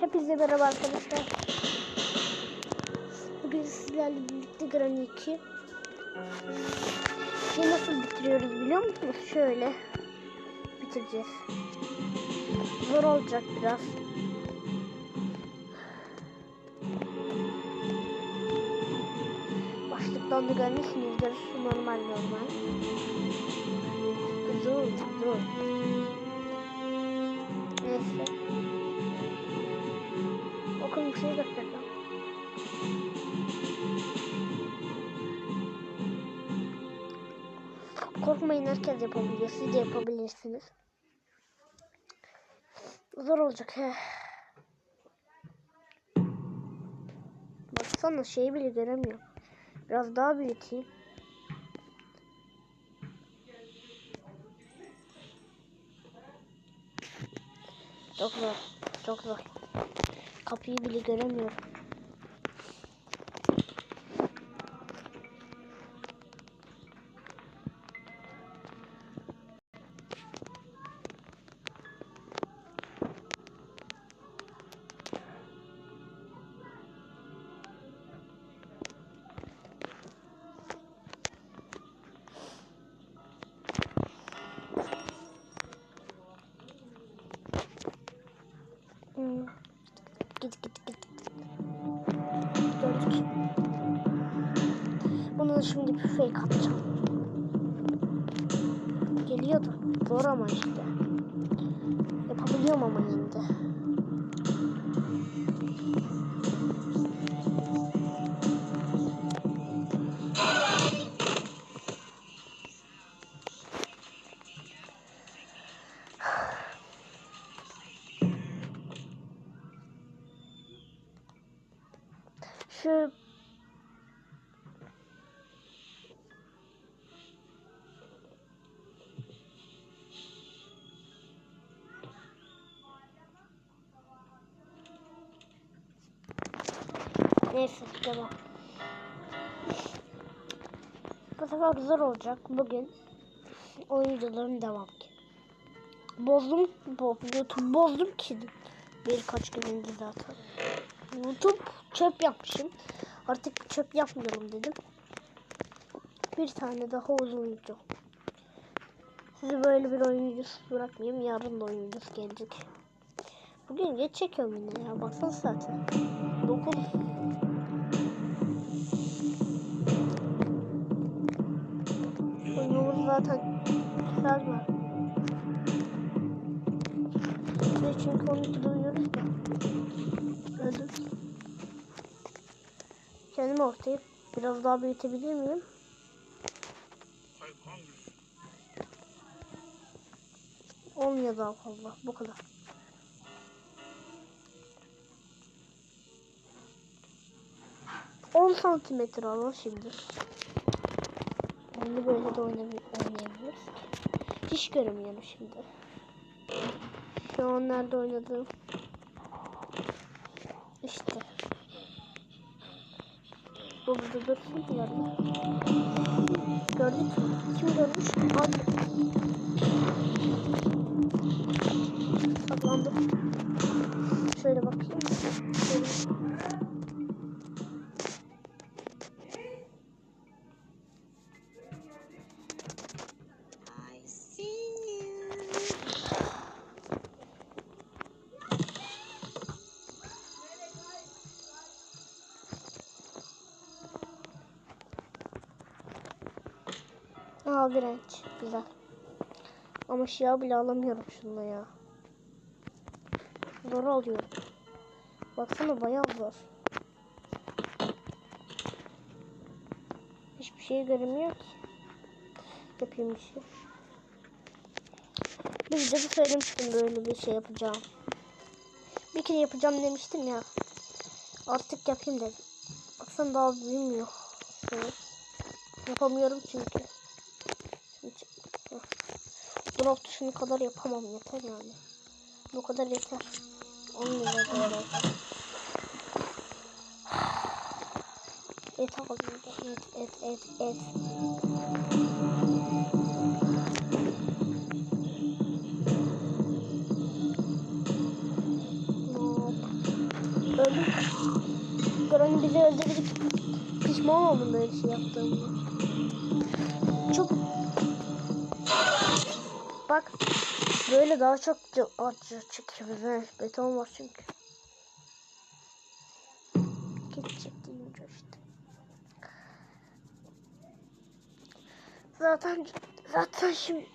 Hepinize merhaba arkadaşlar. Bugün sizlerle birlikte Granny 2. Şimdi nasıl bitiriyoruz biliyor musunuz? Şöyle bitireceğiz. Zor olacak biraz. Başlıktan da görmüşsünüzdür. Normal normal. Zor zor. Korkmayın herkes yapabiliyor. Siz de yapabilirsiniz. Zor olacak he. Baksana şeyi bile göremiyorum. Biraz daha büyüteyim. Çok zor. Çok zor. Kapıyı bile göremiyorum. Bunu şimdi bir fake atacağım. Geliyordu. Zor ama işte. Yapabiliyorum ama de. Şu Neyse devam. Bu sefer zor olacak bugün. Oyuncuların devam ki. Bozdum bu YouTube bozdum ki birkaç gün önce zaten. YouTube çöp yapmışım. Artık çöp yapmayalım dedim. Bir tane daha uzun video. Sizi böyle bir oyun videosu bırakmayayım. Yarın da oyun videosu gelecek. Bugün geç çekiyorum yine ya. Baksana zaten. 9 Güzel var. Ve çünkü 12'de uyuyoruz da. Öldüm. Kendimi ortaya biraz daha büyütebilir miyim? Olmuyor daha fazla. Bu kadar. Santimetre alalım şimdi. Yani böyle de oynayabil- oynayabiliriz. Hiç göremiyorum şimdi. Şu nerede oynadım? İşte. Bu burada dursun yerde. Gördük. Kim görmüş? Hadi. Saklandım. Şöyle bakayım. Şöyle. Aa direnç. Güzel. Ama şia bile alamıyorum şununla ya. Zor oluyor. Baksana bayağı zor. Hiçbir şey görünmüyor ki. Yapayım bir şey. Bir videoda söylemiştim böyle bir şey yapacağım. Bir kere yapacağım demiştim ya. Artık yapayım dedim. Baksana daha büyümüyor. Evet. Yapamıyorum çünkü. Şimdi Drop tuşunu kadar yapamam yeter yani. Bu kadar yeter. 10 lira kadar. Et aldım. Et et et et. Hop. Öldüm. Granny bizi öldürdük. Pişman oldum böyle şey yaptığımda. Bak böyle daha çok acı bize. Beton var çünkü. Gidecek deyince işte. Zaten zaten şimdi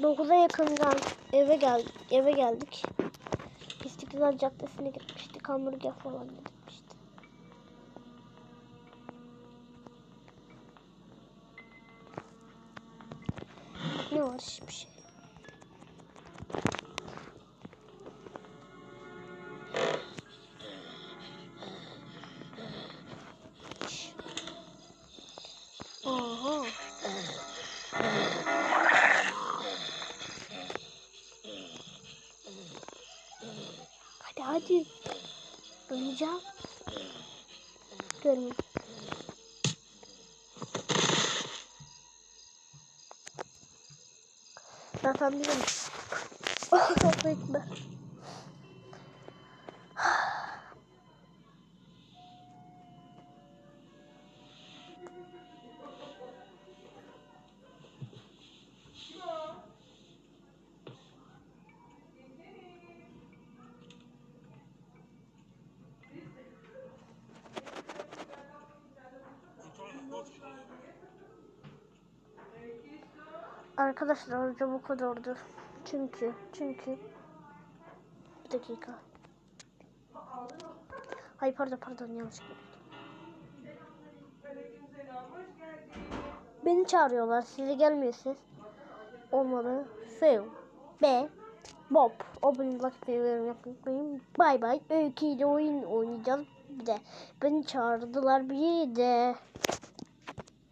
9'a yakından eve geldik. Eve geldik. İstiklal Caddesi'ne gitmiştik. Hamburger falan yedik Ne var hiçbir şey. Şş. Oha. Hadi hadi. Oynayacağım. Görmeyin. Zaten biliyorum. Kafayı Arkadaşlar önce bu kadardı. Çünkü çünkü bir dakika. Hayır pardon pardon yanlışlıkla. Beni çağırıyorlar. Size gelmiyorsunuz. Olmadı. Fail. B. Bob. Abone like ve yorum yapmayı unutmayın. Bay bay. Öykü oyun oynayacağız. Bir de beni çağırdılar bir de.